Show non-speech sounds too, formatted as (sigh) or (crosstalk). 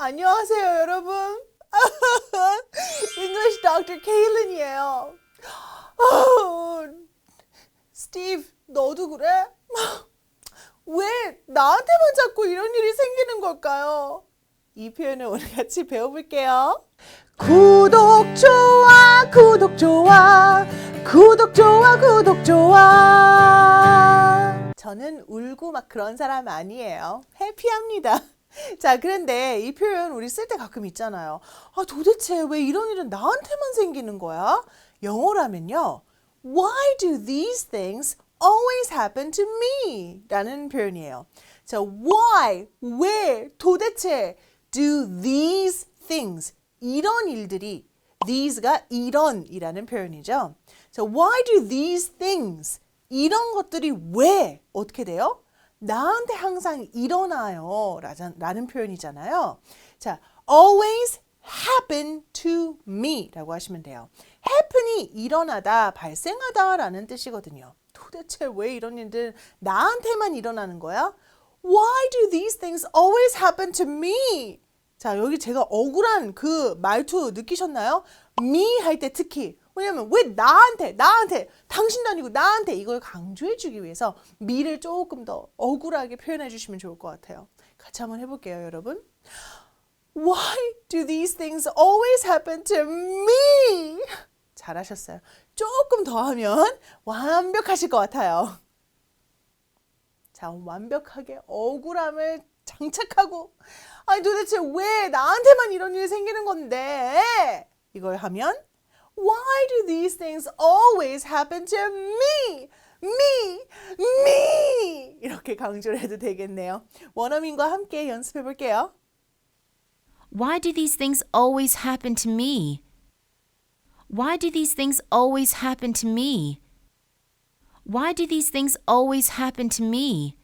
안녕하세요, 여러분. (laughs) English Dr. Kaylin이에요. 스티브, 너도 그래? 왜 나한테만 자꾸 이런 일이 생기는 걸까요? 이 표현을 오늘 같이 배워볼게요. 구독, 좋아, 구독, 좋아, 구독, 좋아, 구독, 좋아. 저는 울고 막 그런 사람 아니에요. 해피합니다. (laughs) 자, 그런데 이 표현 우리 쓸 때 가끔 있잖아요. 아, 도대체 왜 이런 일은 나한테만 생기는 거야? 영어라면요. Why do these things always happen to me? 라는 표현이에요. 자, why, 왜, 도대체 do these things 이런 일들이 these가 이런이라는 표현이죠. 자, why do these things 이런 것들이 왜 어떻게 돼요? 나한테 항상 일어나요. 라는 표현이잖아요. 자, always happen to me 라고 하시면 돼요. happen이 일어나다, 발생하다 라는 뜻이거든요. 도대체 왜 이런 일들 나한테만 일어나는 거야? Why do these things always happen to me? 자, 여기 제가 억울한 그 말투 느끼셨나요? me 할 때 특히. 왜냐면 왜 나한테, 나한테, 당신도 아니고 나한테 이걸 강조해 주기 위해서 me를 조금 더 억울하게 표현해 주시면 좋을 것 같아요. 같이 한번 해볼게요, 여러분. Why do these things always happen to me? 잘하셨어요. 조금 더 하면 완벽하실 것 같아요. 자, 완벽하게 억울함을 장착하고, 아니 도대체 왜 나한테만 이런 일이 생기는 건데? 이걸 하면, Why do these things always happen to me? Me, me! 이렇게 강조를 해도 되겠네요. 원어민과 함께 연습해 볼게요. Why do these things always happen to me? Why do these things always happen to me? Why do these things always happen to me?